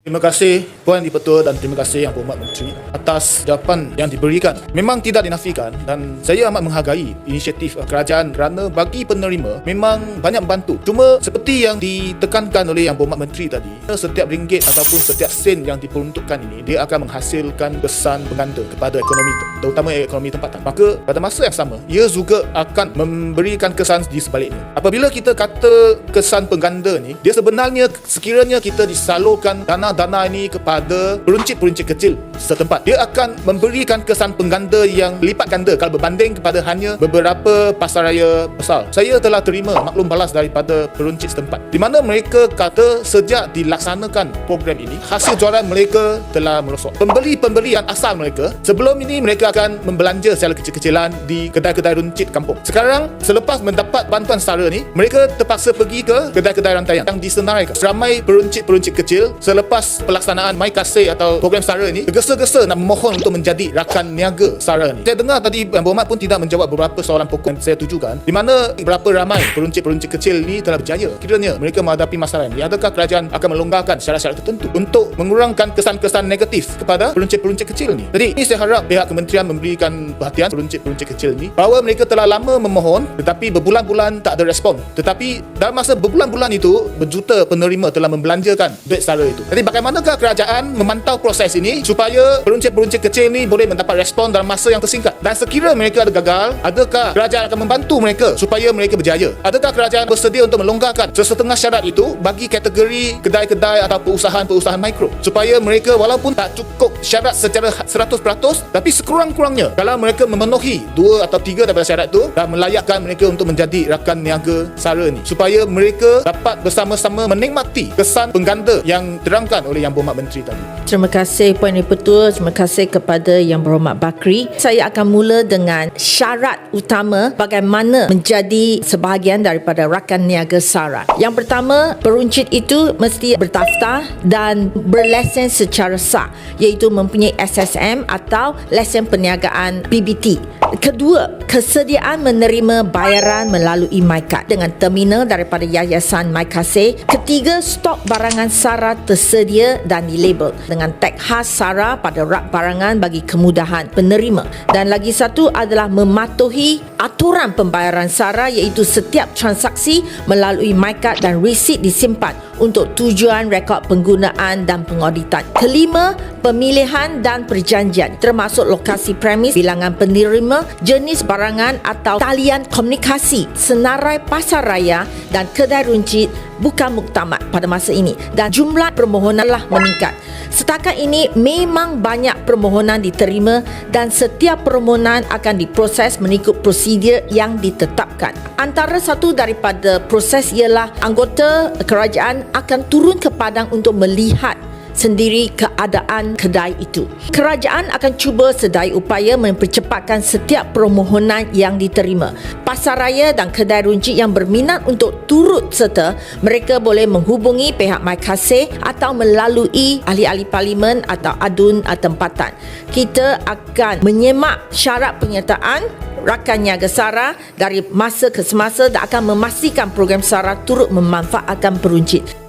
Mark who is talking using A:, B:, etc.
A: Terima kasih Puan Dipertua dan terima kasih Yang Berhormat Menteri atas jawapan yang diberikan. Memang tidak dinafikan dan saya amat menghargai inisiatif uh, kerajaan kerana bagi penerima memang banyak membantu. Cuma seperti yang ditekankan oleh Yang Berhormat Menteri tadi, setiap ringgit ataupun setiap sen yang diperuntukkan ini dia akan menghasilkan kesan pengganda kepada ekonomi terutama ekonomi tempatan. Maka pada masa yang sama, ia juga akan memberikan kesan di sebaliknya. Apabila kita kata kesan pengganda ni, dia sebenarnya sekiranya kita disalurkan dana-dana ini kepada peruncit-peruncit kecil setempat, dia akan memberikan kesan pengganda yang lipat ganda kalau berbanding kepada hanya beberapa pasaraya besar. Saya telah terima maklum balas daripada peruncit setempat di mana mereka kata sejak dilaksanakan program ini, hasil jualan mereka telah merosot. Pembeli-pembeli yang asal mereka, sebelum ini mereka akan membelanja secara kecil-kecilan di kedai-kedai runcit kampung. Sekarang, selepas mendapat bantuan setara ni, mereka terpaksa pergi ke kedai-kedai rantaian yang disenaraikan. Ramai peruncit-peruncit kecil selepas pelaksanaan My Kasih atau program setara ini, tergesa-gesa nak memohon untuk menjadi rakan niaga setara ni. Saya dengar tadi Yang Berhormat pun tidak menjawab beberapa soalan pokok yang saya tujukan di mana berapa ramai peruncit-peruncit kecil ni telah berjaya. Kiranya mereka menghadapi masalah ini, adakah kerajaan akan melonggarkan syarat-syarat tertentu untuk mengurangkan kesan-kesan negatif kepada peruncit-peruncit kecil ni. Jadi ini saya harap pihak kementerian memberikan perhatian peruncit-peruncit kecil ni bahawa mereka telah lama memohon tetapi berbulan-bulan tak ada respon. Tetapi dalam masa berbulan-bulan itu berjuta penerima telah membelanjakan duit setara itu. Jadi bagaimanakah kerajaan memantau proses ini supaya peruncit-peruncit kecil ni boleh mendapat respon dalam masa yang tersingkat. Dan sekira mereka ada gagal, adakah kerajaan akan membantu mereka supaya mereka berjaya? Adakah kerajaan bersedia untuk melonggarkan sesetengah syarat itu bagi kategori kedai-kedai atau perusahaan-perusahaan mikro supaya mereka walaupun tak cukup syarat secara 100% tapi sekurang-kurangnya kalau mereka memenuhi dua atau tiga daripada syarat itu dan melayakkan mereka untuk menjadi rakan niaga SARA ni supaya mereka dapat bersama-sama menikmati kesan pengganda yang terangkan oleh Yang Berhormat Menteri tadi.
B: Terima kasih Puan Dipertua, terima kasih kepada Yang Berhormat Bakri. Saya akan mula dengan syarat utama bagaimana menjadi sebahagian daripada rakan niaga SARA. Yang pertama, peruncit itu mesti berdaftar dan berlesen secara sah iaitu mempunyai SSM atau lesen perniagaan PBT. Kedua, kesediaan menerima bayaran melalui MyCard dengan terminal daripada Yayasan MyKasih. Ketiga, stok barangan SARA tersedia dan dilabel dengan tag khas SARA pada rak barangan bagi kemudahan penerima. Dan lagi satu adalah mematuhi aturan pembayaran SARA iaitu setiap transaksi melalui MyCard dan resit disimpan untuk tujuan rekod penggunaan dan pengauditan. Kelima, pemilihan dan perjanjian termasuk lokasi premis, bilangan penerima, jenis barangan atau talian komunikasi, senarai pasar raya dan kedai runcit bukan muktamad pada masa ini dan jumlah permohonanlah meningkat. Setakat ini memang banyak permohonan diterima dan setiap permohonan akan diproses mengikut prosedur yang ditetapkan. Antara satu daripada proses ialah anggota kerajaan akan turun ke padang untuk melihat sendiri keadaan kedai itu. Kerajaan akan cuba sedaya upaya mempercepatkan setiap permohonan yang diterima. Pasaraya dan kedai runcit yang berminat untuk turut serta, mereka boleh menghubungi pihak MyKasih atau melalui ahli-ahli parlimen atau adun tempatan. Kita akan menyemak syarat penyertaan rakan niaga SARA dari masa ke semasa dan akan memastikan program SARA turut memanfaatkan peruncit.